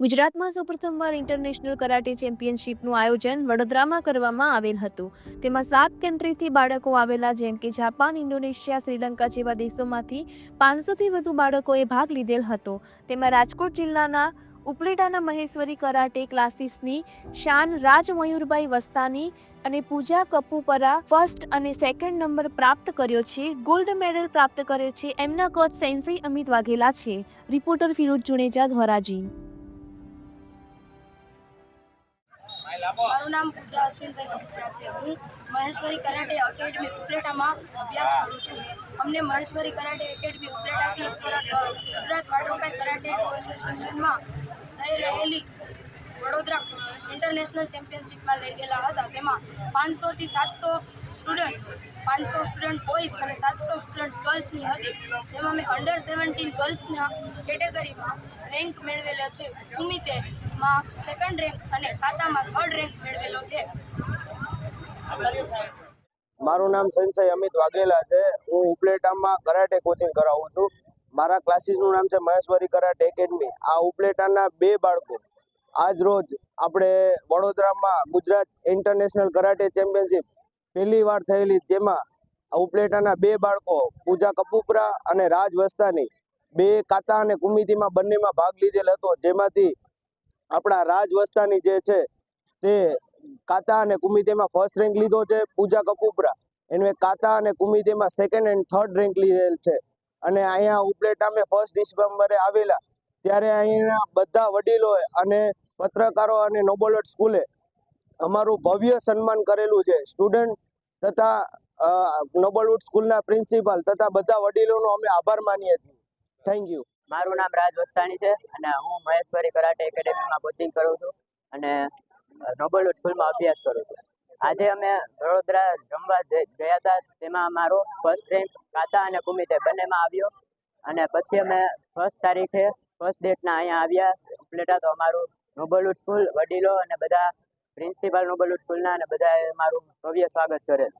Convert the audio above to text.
ગુજરાતમાં સૌપ્રથમવાર international karate ચેમ્પિયનશિપનું આયોજન વડોદરામાં કરવામાં આવેલ હતું. તેમાં સાત કન્ટ્રીથી બાળકો આવેલા, જેમ કે જાપાન, ઇન્ડોનેશિયા, શ્રીલંકા જેવા દેશોમાંથી પાંચસોથી વધુ બાળકોએ ભાગ લીધેલ હતો. તેમાં રાજકોટ જિલ્લાના ઉપલેટાના મહેશ્વરી કરાટે ક્લાસીસની શાન, રાજ મયુરભાઈ વસ્તાની અને પૂજા કપુપરા ફર્સ્ટ અને સેકન્ડ નંબર પ્રાપ્ત કર્યો છે. ગોલ્ડ મેડલ પ્રાપ્ત કર્યો છે. એમના કોચ સેન્સી અમિત વાઘેલા છે. રિપોર્ટર ફિરોજ જુનેજા, ધોરાજી. મારું નામ પૂજા અશ્વિનભાઈ કપૂરા છે. હું મહેશ્વરી કરાટે એકેડમી ઉપલેટામાં અભ્યાસ કરું છું. અમને મહેશ્વરી કરાટે એકેડમી ઉપલેટાથી ગુજરાત વાડોકાઈ કરાટે એસોસિએશનમાં થઈ રહેલી વડોદરા ઇન્ટરનેશનલ ચેમ્પિયનશિપમાં લઈ ગયેલા હતા. તેમાં પાંચસોથી સાતસો સ્ટુડન્ટ્સ પાંચસો સ્ટુડન્ટ બોયઝ અને સાતસો સ્ટુડન્ટ્સ ગર્લ્સની હતી. જેમાં મેં અંડર સેવન્ટીન ગર્લ્સના કેટેગરીમાં રેન્ક મેળવેલો છે. ઉમિતેમાં સેકન્ડ રેન્ક અને કાતામાં થર્ડ રેન્ક મેળવેલો છે. મારું નામ સંશય અમિત વાઘેલા છે. હું ઉપલેટામાં કરાટે કોચિંગ કરાવું છું. મારા ક્લાસીસનું નામ છે મહેશ્વરી કરાટે એકેડમી આ ઉપલેટાના બે બાળકો આજ રોજ આપણે વડોદરામાં ગુજરાત ઇન્ટરનેશનલ કરાટે ચેમ્પિયનશિપ પહેલી વાર થયેલી. તેમાં ઉપલેટાના બે બાળકો પૂજા કપૂપરા અને રાજ વસ્તાની બે કાતા અને કુમિતીમાં બંનેમાં ભાગ લીધેલ હતો. જેમાંથી આપણા રાજ વસ્તાની જે છે તે કાતા અને કુમિતેમાં ફર્સ્ટ રેન્ક લીધો છે પૂજા કપૂપરા. એને કાતા અને કુમિતેમાં સેકન્ડ એન્ડ થર્ડ રેન્ક લીધેલ છે. અને અહીંયા ઉપલેટામે ફર્સ્ટ ડિસેમ્બરે આવેલા. ત્યારે અહીંના બધા વડીલોએ અને પત્રકારો અને નોબોલટ સ્કૂલે અમારું ભવ્ય સન્માન કરેલું છે. સ્ટુડન્ટ તથા નોબલવુડ સ્કૂલના પ્રિન્સિપાલ તથા બધા વડીલોનો અમે આભાર માનીએ છીએ. થેન્ક યુ મારું નામ રાજ વસ્તાણી છે અને હું મહેશ્વરી કરાટે એકેડેમીમાં કોચિંગ કરું છું અને નોબલવુડ સ્કૂલમાં અભ્યાસ કરું છું. આજે અમે વડોદરા રમવા ગયા હતા, તેમાં અમારો ફર્સ્ટ રેન્ક કાતા અને કુમિતે બંનેમાં આવ્યો અને પછી અમે ફર્સ્ટ તારીખે ફર્સ્ટ ડેટના અહીંયા આવ્યા ઉપલેટા તો અમારું નોબલવુડ સ્કૂલ વડીલો અને બધા પ્રિન્સિપાલ નોબલવુડ સ્કૂલના અને બધાએ મારું ભવ્ય સ્વાગત કરેલું.